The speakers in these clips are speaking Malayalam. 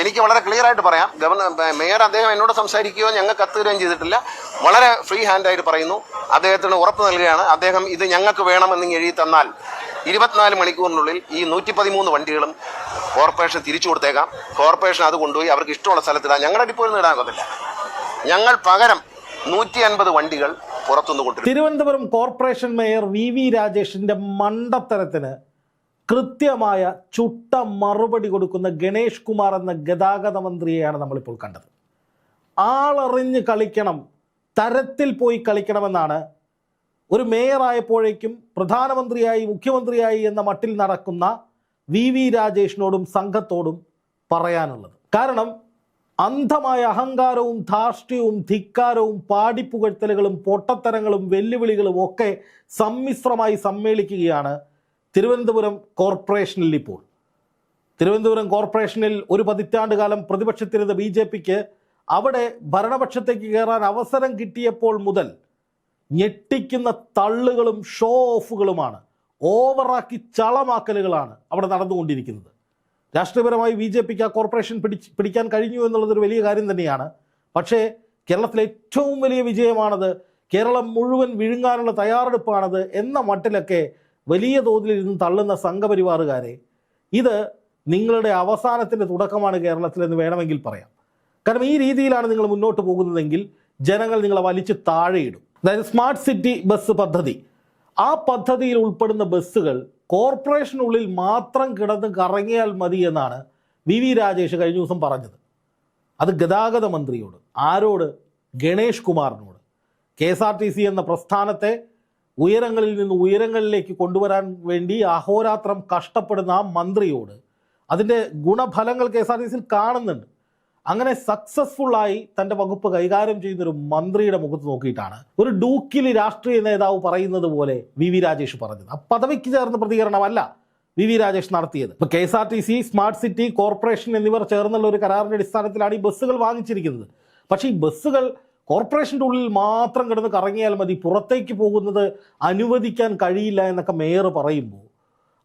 എനിക്ക് വളരെ ക്ലിയർ ആയിട്ട് പറയാം. ഗവർണർ മേയർ അദ്ദേഹം എന്നോട് സംസാരിക്കുകയോ ഞങ്ങൾക്ക് കത്ത് തരികയും ചെയ്തിട്ടില്ല. വളരെ ഫ്രീ ഹാൻഡ് ആയിട്ട് പറയുന്നു. അദ്ദേഹത്തിന് ഉറപ്പ് നൽകുകയാണ്. അദ്ദേഹം ഇത് ഞങ്ങൾക്ക് വേണമെന്ന് എഴുതി തന്നാൽ ഇരുപത്തിനാല് മണിക്കൂറിനുള്ളിൽ ഈ നൂറ്റി പതിമൂന്ന് വണ്ടികളും കോർപ്പറേഷൻ തിരിച്ചു കൊടുത്തേക്കാം. കോർപ്പറേഷൻ അത് കൊണ്ടുപോയി അവർക്ക് ഇഷ്ടമുള്ള സ്ഥലത്തിടാം ഞങ്ങളുടെ ഡിപ്പോയിൽ ഇടാൻ ഒക്കത്തില്ല. ഞങ്ങൾ പകരം നൂറ്റി അൻപത് വണ്ടികൾ പുറത്തുനിന്ന് കൊണ്ടു Thiruvananthapuram corporation mayor V V രാജേഷിന്റെ മണ്ടത്തരത്തിന് കൃത്യമായ ചുട്ട മറുപടി കൊടുക്കുന്ന ഗണേഷ് കുമാർ എന്ന ഗതാഗത മന്ത്രിയെയാണ് നമ്മളിപ്പോൾ കണ്ടത്. ആളറിഞ്ഞ് കളിക്കണം തരത്തിൽ പോയി കളിക്കണമെന്നാണ് ഒരു മേയറായപ്പോഴേക്കും പ്രധാനമന്ത്രിയായി മുഖ്യമന്ത്രിയായി എന്ന മട്ടിൽ നടക്കുന്ന വി വി രാജേഷിനോടും സംഘത്തോടും പറയാനുള്ളത്. കാരണം അന്ധമായ അഹങ്കാരവും ധാർഷ്ട്യവും ധിക്കാരവും പാടിപ്പുകഴ്ത്തലുകളും പൊട്ടത്തരങ്ങളും വെല്ലുവിളികളും ഒക്കെ സമ്മിശ്രമായി സമ്മേളിക്കുകയാണ് തിരുവനന്തപുരം കോർപ്പറേഷനിൽ ഇപ്പോൾ. തിരുവനന്തപുരം കോർപ്പറേഷനിൽ ഒരു പതിറ്റാണ്ട് കാലം പ്രതിപക്ഷത്തിരുന്ന ബി ജെ പിക്ക് അവിടെ ഭരണപക്ഷത്തേക്ക് കയറാൻ അവസരം കിട്ടിയപ്പോൾ മുതൽ ഞെട്ടിക്കുന്ന തള്ളുകളും ഷോ ഓഫുകളുമാണ് ഓവറാക്കി ചളമാക്കലുകളാണ് അവിടെ നടന്നുകൊണ്ടിരിക്കുന്നത്. രാഷ്ട്രീയപരമായി ബി ജെ പിക്ക് ആ കോർപ്പറേഷൻ പിടിച്ച് പിടിക്കാൻ കഴിഞ്ഞു എന്നുള്ളതൊരു വലിയ കാര്യം തന്നെയാണ്. പക്ഷേ കേരളത്തിലെ ഏറ്റവും വലിയ വിജയമാണത് കേരളം മുഴുവൻ വിഴുങ്ങാനുള്ള തയ്യാറെടുപ്പാണത് എന്ന മട്ടിലൊക്കെ വലിയ തോതിൽ ഇരുന്ന് തള്ളുന്ന സംഘപരിവാറുകാരെ ഇത് നിങ്ങളുടെ അവസാനത്തിന്റെ തുടക്കമാണ് കേരളത്തിൽ എന്ന് വേണമെങ്കിൽ പറയാം. കാരണം ഈ രീതിയിലാണ് നിങ്ങൾ മുന്നോട്ട് പോകുന്നതെങ്കിൽ ജനങ്ങൾ നിങ്ങളെ വലിച്ച് താഴെയിടും. അതായത് സ്മാർട്ട് സിറ്റി ബസ് പദ്ധതി. ആ പദ്ധതിയിൽ ഉൾപ്പെടുന്ന ബസ്സുകൾ കോർപ്പറേഷനുള്ളിൽ മാത്രം കിടന്ന് കറങ്ങിയാൽ മതി എന്നാണ് വി വി രാജേഷ് കഴിഞ്ഞ ദിവസം പറഞ്ഞത്. അത് ഗതാഗത മന്ത്രിയോട് ആരോട്? Ganesh കുമാറിനോട്. K S R T C എന്ന പ്രസ്ഥാനത്തെ ഉയരങ്ങളിൽ നിന്ന് ഉയരങ്ങളിലേക്ക് കൊണ്ടുവരാൻ വേണ്ടി അഹോരാത്രം കഷ്ടപ്പെടുന്ന ആ മന്ത്രിയോട് അതിന്റെ ഗുണഫലങ്ങൾ കെ എസ് ആർ ടി സിയിൽ കാണുന്നുണ്ട്. അങ്ങനെ സക്സസ്ഫുള്ളായി തന്റെ വകുപ്പ് കൈകാര്യം ചെയ്യുന്നൊരു മന്ത്രിയുടെ മുഖത്ത് നോക്കിയിട്ടാണ് ഒരു ഡൂക്കിലി രാഷ്ട്രീയ നേതാവ് പറയുന്നത് പോലെ വി വി രാജേഷ് പറഞ്ഞത്. ആ പദവിക്ക് ചേർന്ന പ്രതികരണമല്ല വി വി രാജേഷ് നടത്തിയത്. ഇപ്പോൾ K S R T C smart city corporation എന്നിവർ ചേർന്നുള്ള ഒരു കരാറിന്റെ അടിസ്ഥാനത്തിലാണ് ഈ ബസ്സുകൾ വാങ്ങിച്ചിരിക്കുന്നത്. പക്ഷേ ഈ ബസ്സുകൾ കോർപ്പറേഷന്റെ ഉള്ളിൽ മാത്രം കിടന്ന് കറങ്ങിയാൽ മതി പുറത്തേക്ക് പോകുന്നത് അനുവദിക്കാൻ കഴിയില്ല എന്നൊക്കെ മേയർ പറയുമ്പോൾ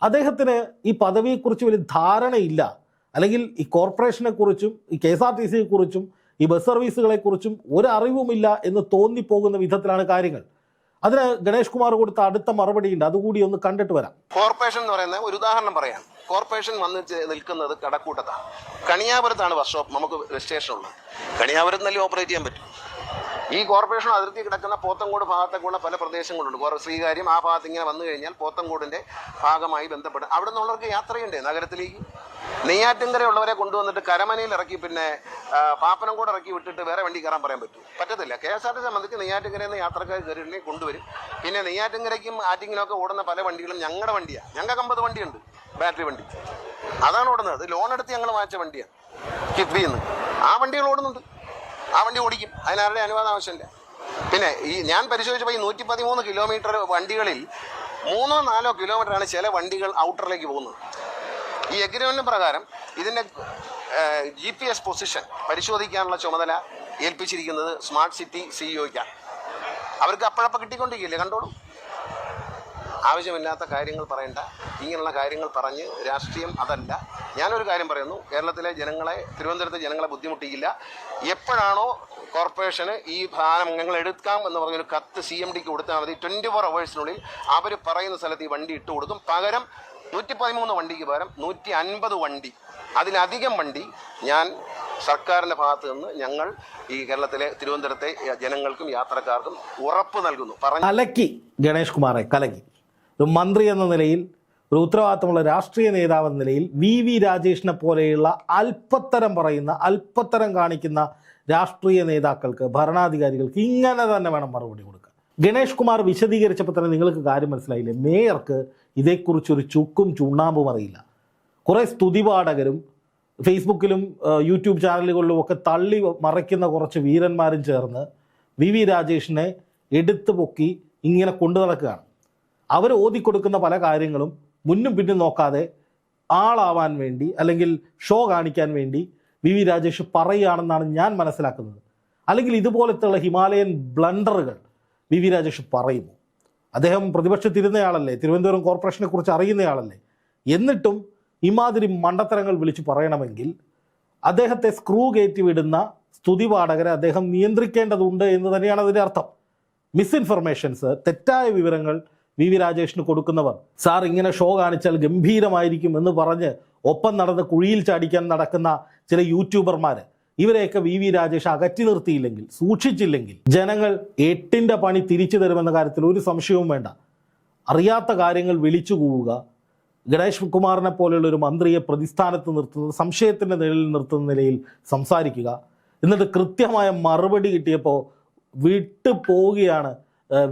അദ്ദേഹത്തിന് ഈ പദവിയെക്കുറിച്ച് വലിയ ധാരണയില്ല. അല്ലെങ്കിൽ ഈ കോർപ്പറേഷനെക്കുറിച്ചും ഈ കെ എസ് ആർ ടി സിയെ കുറിച്ചും ഈ ബസ് സർവീസുകളെക്കുറിച്ചും ഒരറിവുമില്ല എന്ന് തോന്നിപ്പോകുന്ന വിധത്തിലാണ് കാര്യങ്ങൾ. അതിന് ഗണേഷ് കുമാർ കൊടുത്ത അടുത്ത മറുപടിയുണ്ട്. അതുകൂടി ഒന്ന് കണ്ടിട്ട് വരാം. കോർപ്പറേഷൻ എന്ന് പറയുന്ന ഒരു ഉദാഹരണം പറയാം. കോർപ്പറേഷൻ വന്ന് നിൽക്കുന്നത് കടക്കൂട്ടത്താണ് കണിയാപുരത്താണ് ബസ് നമുക്ക് രജിസ്ട്രേഷൻ ഉള്ളത് കണിയാപുരത്ത് നല്ല ഓപ്പറേറ്റ് ചെയ്യാൻ പറ്റും. ഈ കോർപ്പറേഷൻ അതിർത്തി കിടക്കുന്ന പോത്തങ്കോട് ഭാഗത്തേക്കുള്ള പല പ്രദേശങ്ങളുണ്ട്. ശ്രീകാര്യം ആ ഭാഗത്ത് ഇങ്ങനെ വന്നു കഴിഞ്ഞാൽ പോത്തങ്കോടിന്റെ ഭാഗമായി ബന്ധപ്പെട്ട് അവിടെ നിന്നുള്ളവർക്ക് യാത്രയുണ്ട്. നഗരത്തിലേക്ക് നെയ്യാറ്റിൻകര ഉള്ളവരെ കൊണ്ടുവന്നിട്ട് കരമനയിൽ ഇറക്കി പിന്നെ പാപ്പനംകോട് ഇറക്കി വിട്ടിട്ട് വേറെ വണ്ടി കയറാൻ പറയാൻ പറ്റും. പറ്റത്തില്ല. കെ എസ് ആർ ടി സംബന്ധിച്ച് നെയ്യാറ്റിൻകരയിൽ നിന്ന് യാത്രക്കാർ കയറിയിട്ടുണ്ടെങ്കിൽ കൊണ്ടുവരും. പിന്നെ നെയ്യാറ്റിൻകരയ്ക്കും ആറ്റിങ്ങിനും ഒക്കെ ഓടുന്ന പല വണ്ടികളും ഞങ്ങളുടെ വണ്ടിയാണ് ഞങ്ങൾക്ക് അമ്പത് വണ്ടിയുണ്ട്. ബാറ്ററി വണ്ടി. അതാണ് ഓടുന്നത്. ലോൺ എടുത്ത് ഞങ്ങൾ വാങ്ങിച്ച വണ്ടിയാണ് കിഫ്ബിന്ന്. ആ വണ്ടികൾ ഓടുന്നുണ്ട്. ആ വണ്ടി ഓടിക്കും. അതിനാരുടെ അനുവാദം ആവശ്യമില്ല. പിന്നെ ഈ ഞാൻ പരിശോധിച്ചപ്പോൾ ഈ നൂറ്റി പതിമൂന്ന് കിലോമീറ്റർ വണ്ടികളിൽ മൂന്നോ നാലോ കിലോമീറ്ററാണ് ചില വണ്ടികൾ ഔട്ടറിലേക്ക് പോകുന്നത്. ഈ എഗ്രിമെന്റിന് പ്രകാരം ഇതിന്റെ ജി പി എസ് പൊസിഷൻ പരിശോധിക്കാനുള്ള ചുമതല ഏൽപ്പിച്ചിരിക്കുന്നത് സ്മാർട്ട് സിറ്റി സിഇഒയ്ക്കാണ് അവർക്ക് അപ്പോഴപ്പോൾ കിട്ടിക്കൊണ്ടിരിക്കില്ലേ കണ്ടോളൂ. ആവശ്യമില്ലാത്ത കാര്യങ്ങൾ പറയണ്ട. ഇങ്ങനെയുള്ള കാര്യങ്ങൾ പറഞ്ഞ് രാഷ്ട്രീയം അതല്ല. ഞാനൊരു കാര്യം പറയുന്നു. കേരളത്തിലെ ജനങ്ങളെ തിരുവനന്തപുരത്തെ ജനങ്ങളെ ബുദ്ധിമുട്ടിക്കില്ല. എപ്പോഴാണോ കോർപ്പറേഷന് ഈ ഭാരം ഞങ്ങൾ എടുക്കാം എന്ന് പറഞ്ഞൊരു കത്ത് സി എം ഡിക്ക് കൊടുത്താൽ മതി. ട്വന്റി ഫോർ അവേഴ്സിനുള്ളിൽ അവർ പറയുന്ന സ്ഥലത്ത് ഈ വണ്ടി ഇട്ട് കൊടുക്കും. പകരം നൂറ്റി പതിമൂന്ന് വണ്ടിക്ക് പകരം നൂറ്റി അൻപത് വണ്ടി. അതിലധികം വണ്ടി ഞാൻ സർക്കാരിന്റെ ഭാഗത്ത് നിന്ന് ഞങ്ങൾ ഈ കേരളത്തിലെ തിരുവനന്തപുരത്തെ ജനങ്ങൾക്കും യാത്രക്കാർക്കും ഉറപ്പ് നൽകുന്നു. പറഞ്ഞു കലക്കി ഗണേഷ് കുമാറെ കലക്കി. ഒരു മന്ത്രി എന്ന നിലയിൽ ഒരു ഉത്തരവാദിത്തമുള്ള രാഷ്ട്രീയ നേതാവ് എന്ന നിലയിൽ വി വി രാജേഷിനെ പോലെയുള്ള അല്പത്തരം പറയുന്ന അല്പത്തരം കാണിക്കുന്ന രാഷ്ട്രീയ നേതാക്കൾക്ക് ഭരണാധികാരികൾക്ക് ഇങ്ങനെ തന്നെ വേണം മറുപടി കൊടുക്കാൻ. ഗണേഷ് കുമാർ വിശദീകരിച്ചപ്പോൾ തന്നെ നിങ്ങൾക്ക് കാര്യം മനസ്സിലായില്ലേ? മേയർക്ക് ഇതേക്കുറിച്ചൊരു ചുക്കും ചുണ്ണാമ്പും അറിയില്ല. കുറേ സ്തുതിപാഠകരും ഫേസ്ബുക്കിലും യൂട്യൂബ് ചാനലുകളിലും ഒക്കെ തള്ളി മറയ്ക്കുന്ന കുറച്ച് വീരന്മാരും ചേർന്ന് വി വി രാജേഷിനെ എടുത്തു പൊക്കി ഇങ്ങനെ കൊണ്ടു നടക്കുകയാണ്. അവർ ഓതിക്കൊടുക്കുന്ന പല കാര്യങ്ങളും മുന്നും പിന്നും നോക്കാതെ ആളാവാൻ വേണ്ടി അല്ലെങ്കിൽ ഷോ കാണിക്കാൻ വേണ്ടി വി വി രാജേഷ് പറയുകയാണെന്നാണ് ഞാൻ മനസ്സിലാക്കുന്നത്. അല്ലെങ്കിൽ ഇതുപോലത്തെയുള്ള ഹിമാലയൻ ബ്ലണ്ടറുകൾ വി വി രാജേഷ് പറയുന്നു. അദ്ദേഹം പ്രതിപക്ഷത്തിരുന്നയാളല്ലേ തിരുവനന്തപുരം കോർപ്പറേഷനെ കുറിച്ച് അറിയുന്നയാളല്ലേ. എന്നിട്ടും ഇമാതിരി മണ്ടത്തരങ്ങൾ വിളിച്ചു പറയണമെങ്കിൽ അദ്ദേഹത്തെ സ്ക്രൂ കയറ്റി വിടുന്ന സ്തുതിപാഠകരെ അദ്ദേഹം നിയന്ത്രിക്കേണ്ടതുണ്ട് എന്ന് തന്നെയാണ് അതിന്റെ അർത്ഥം. മിസ്ഇൻഫർമേഷൻസ് തെറ്റായ വിവരങ്ങൾ വി വി രാജേഷിന് കൊടുക്കുന്നവർ സാർ ഇങ്ങനെ ഷോ കാണിച്ചാൽ ഗംഭീരമായിരിക്കും എന്ന് പറഞ്ഞ് ഒപ്പം നടന്ന് കുഴിയിൽ ചാടിക്കാൻ നടക്കുന്ന ചില യൂട്യൂബർമാർ ഇവരെയൊക്കെ വി വി രാജേഷ് അകറ്റി നിർത്തിയില്ലെങ്കിൽ സൂക്ഷിച്ചില്ലെങ്കിൽ ജനങ്ങൾ എട്ടിന്റെ പണി തിരിച്ചു തരുമെന്ന കാര്യത്തിൽ ഒരു സംശയവും വേണ്ട. അറിയാത്ത കാര്യങ്ങൾ വിളിച്ചു കൂവുക. ഗണേഷ് കുമാറിനെ പോലെയുള്ള ഒരു മന്ത്രിയെ പ്രതിസ്ഥാനത്ത് നിർത്തുന്നത് സംശയത്തിന്റെ നിഴലിൽ നിർത്തുന്ന നിലയിൽ സംസാരിക്കുക. എന്നിട്ട് കൃത്യമായ മറുപടി കിട്ടിയപ്പോൾ വിട്ടു പോവുകയാണ്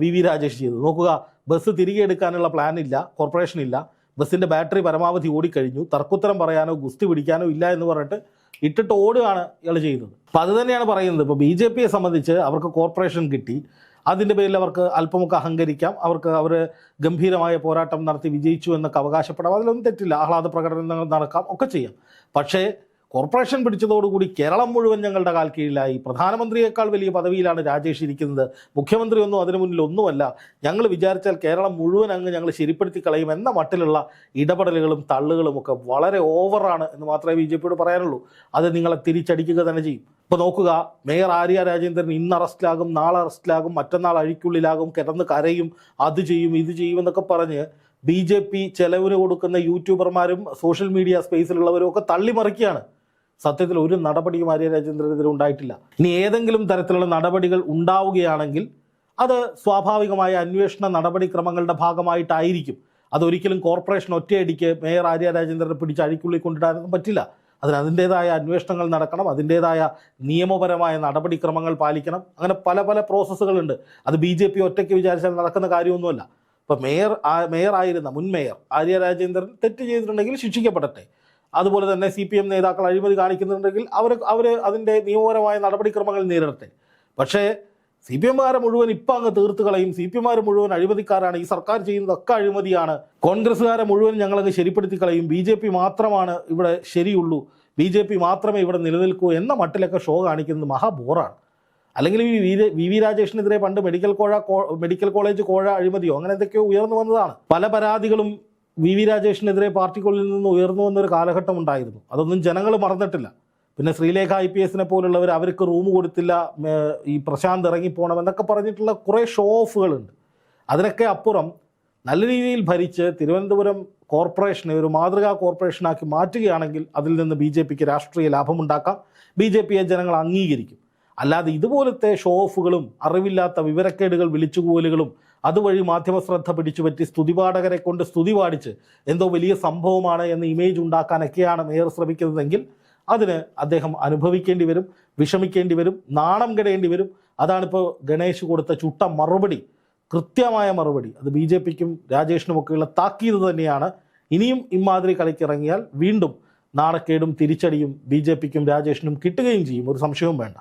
വി വി രാജേഷ് ചെയ്തത്. നോക്കുക ബസ് തിരികെ എടുക്കാനുള്ള പ്ലാൻ ഇല്ല കോർപ്പറേഷൻ ഇല്ല. ബസ്സിന്റെ ബാറ്ററി പരമാവധി ഓടിക്കഴിഞ്ഞു. തർക്കുത്തരം പറയാനോ ഗുസ്തി പിടിക്കാനോ ഇല്ല എന്ന് പറഞ്ഞിട്ട് ഇട്ടിട്ട് ഓടുകയാണ് ഇയാൾ ചെയ്യുന്നത്. അപ്പോൾ അത് തന്നെയാണ് പറയുന്നത്. ഇപ്പോൾ ബി ജെ പിയെ സംബന്ധിച്ച് അവർക്ക് കോർപ്പറേഷൻ കിട്ടി. അതിന്റെ പേരിൽ അവർക്ക് അല്പമൊക്കെ അഹങ്കരിക്കാം. അവർക്ക് അവർ ഗംഭീരമായ പോരാട്ടം നടത്തി വിജയിച്ചു എന്നൊക്കെ അവകാശപ്പെടാം. അതിലൊന്നും തെറ്റില്ല. ആഹ്ലാദ പ്രകടനങ്ങൾ നടക്കാം ഒക്കെ ചെയ്യാം. പക്ഷേ കോർപ്പറേഷൻ പിടിച്ചതോടുകൂടി കേരളം മുഴുവൻ ഞങ്ങളുടെ കാൽ കീഴിലായി. പ്രധാനമന്ത്രിയേക്കാൾ വലിയ പദവിയിലാണ് രാജേഷ് ഇരിക്കുന്നത്. മുഖ്യമന്ത്രി ഒന്നും അതിനു മുന്നിൽ ഒന്നുമല്ല. ഞങ്ങൾ വിചാരിച്ചാൽ കേരളം മുഴുവൻ അങ്ങ് ഞങ്ങൾ ശരിപ്പെടുത്തി കളയും എന്ന മട്ടിലുള്ള ഇടപെടലുകളും തള്ളുകളും ഒക്കെ വളരെ ഓവറാണ് എന്ന് മാത്രമേ ബി ജെ പിയോട് പറയാനുള്ളൂ. അത് നിങ്ങളെ തിരിച്ചടിക്കുക തന്നെ ചെയ്യും. ഇപ്പോൾ നോക്കുക മേയർ ആര്യ രാജേന്ദ്രൻ ഇന്ന് അറസ്റ്റിലാകും നാളെ അറസ്റ്റിലാകും മറ്റന്നാൾ അഴിക്കുള്ളിലാകും കിടന്ന് കരയും അത് ചെയ്യും ഇത് ചെയ്യും എന്നൊക്കെ പറഞ്ഞ് ബി ജെ പി ചെലവിന് കൊടുക്കുന്ന യൂട്യൂബർമാരും സോഷ്യൽ മീഡിയ സ്പേസിലുള്ളവരും ഒക്കെ തള്ളിമറിക്കുകയാണ്. സത്യത്തിൽ ഒരു നടപടിയും ആര്യ രാജേന്ദ്രനെതിരെ ഉണ്ടായിട്ടില്ല. ഇനി ഏതെങ്കിലും തരത്തിലുള്ള നടപടികൾ ഉണ്ടാവുകയാണെങ്കിൽ അത് സ്വാഭാവികമായ അന്വേഷണ നടപടിക്രമങ്ങളുടെ ഭാഗമായിട്ടായിരിക്കും. അതൊരിക്കലും കോർപ്പറേഷൻ ഒറ്റയടിക്ക് മേയർ ആര്യ രാജേന്ദ്രനെ പിടിച്ച് അഴിക്കുള്ളിൽ കൊണ്ടിടാനൊന്നും പറ്റില്ല. അതിന് അതിന്റേതായ അന്വേഷണങ്ങൾ നടക്കണം അതിന്റേതായ നിയമപരമായ നടപടിക്രമങ്ങൾ പാലിക്കണം. അങ്ങനെ പല പല പ്രോസസ്സുകളുണ്ട്. അത് ബി ജെ പി ഒറ്റയ്ക്ക് വിചാരിച്ചാൽ നടക്കുന്ന കാര്യമൊന്നുമല്ല. ഇപ്പം മേയർ മേയർ ആയിരുന്ന മുൻ മേയർ ആര്യ രാജേന്ദ്രൻ തെറ്റ് ചെയ്തിട്ടുണ്ടെങ്കിൽ ശിക്ഷിക്കപ്പെടട്ടെ. അതുപോലെ തന്നെ സി പി എം നേതാക്കൾ അഴിമതി കാണിക്കുന്നുണ്ടെങ്കിൽ അവർ അവർ അതിന്റെ നിയമപരമായ നടപടിക്രമങ്ങൾ നേരിടട്ടെ. പക്ഷേ സി പി എമ്മുകാരെ മുഴുവൻ ഇപ്പം അങ്ങ് തീർത്ത് കളയും. സി പി എമാരെ മുഴുവൻ അഴിമതിക്കാരാണ്. ഈ സർക്കാർ ചെയ്യുന്നതൊക്കെ അഴിമതിയാണ്. കോൺഗ്രസ്സുകാരെ മുഴുവൻ ഞങ്ങളങ്ങ് ശരിപ്പെടുത്തി കളയും. ബി ജെ പി മാത്രമാണ് ഇവിടെ ശരിയുള്ളൂ. ബി ജെ പി മാത്രമേ ഇവിടെ നിലനിൽക്കൂ എന്ന മട്ടിലൊക്കെ ഷോ കാണിക്കുന്നത് മഹാബോറാണ് അല്ലെങ്കിൽ ഈ വി വി രാജേഷിനെതിരെ പണ്ട് മെഡിക്കൽ കോഴ മെഡിക്കൽ കോളേജ് കോഴ അഴിമതിയോ അങ്ങനെ എന്തൊക്കെയോ ഉയർന്നു വന്നതാണ്. പല പരാതികളും വി വി രാജേഷിനെതിരെ പാർട്ടിക്കുള്ളിൽ നിന്ന് ഉയർന്നു വന്നൊരു കാലഘട്ടം ഉണ്ടായിരുന്നു. അതൊന്നും ജനങ്ങൾ മറന്നിട്ടില്ല. പിന്നെ ശ്രീലേഖ ഐ പി എസിനെ പോലുള്ളവർ അവർക്ക് റൂം കൊടുത്തില്ല ഈ പ്രശാന്ത് ഇറങ്ങിപ്പോകണം എന്നൊക്കെ പറഞ്ഞിട്ടുള്ള കുറേ ഷോ ഓഫുകളുണ്ട് അതിനൊക്കെ അപ്പുറം നല്ല രീതിയിൽ ഭരിച്ച് തിരുവനന്തപുരം കോർപ്പറേഷനെ ഒരു മാതൃകാ കോർപ്പറേഷനാക്കി മാറ്റുകയാണെങ്കിൽ അതിൽ നിന്ന് ബി ജെ പിക്ക് രാഷ്ട്രീയ ലാഭമുണ്ടാക്കാം. ബി ജെ പിയെ ജനങ്ങൾ അംഗീകരിക്കും. അല്ലാതെ ഇതുപോലത്തെ ഷോ ഓഫുകളും അറിവില്ലാത്ത വിവരക്കേടുകൾ വിളിച്ചുകൂലുകളും അതുവഴി മാധ്യമ ശ്രദ്ധ പിടിച്ചുപറ്റി സ്തുതിപാഠകരെ കൊണ്ട് സ്തുതി പാടിച്ച് എന്തോ വലിയ സംഭവമാണ് എന്ന ഇമേജ് ഉണ്ടാക്കാനൊക്കെയാണ് മേയർ ശ്രമിക്കുന്നതെങ്കിൽ അതിന് അദ്ദേഹം അനുഭവിക്കേണ്ടി വരും വിഷമിക്കേണ്ടി വരും നാണം കെടേണ്ടി വരും. അതാണിപ്പോൾ ഗണേഷ് കൊടുത്ത ചുട്ട മറുപടി കൃത്യമായ മറുപടി. അത് ബി ജെ പിക്കും രാജേഷിനുമൊക്കെയുള്ള താക്കീത് തന്നെയാണ്. ഇനിയും ഇമാതിരി കളിക്കിറങ്ങിയാൽ വീണ്ടും നാണക്കേടും തിരിച്ചടിയും ബി ജെ പിക്കും രാജേഷിനും കിട്ടുകയും ചെയ്യും. ഒരു സംശയവും വേണ്ട.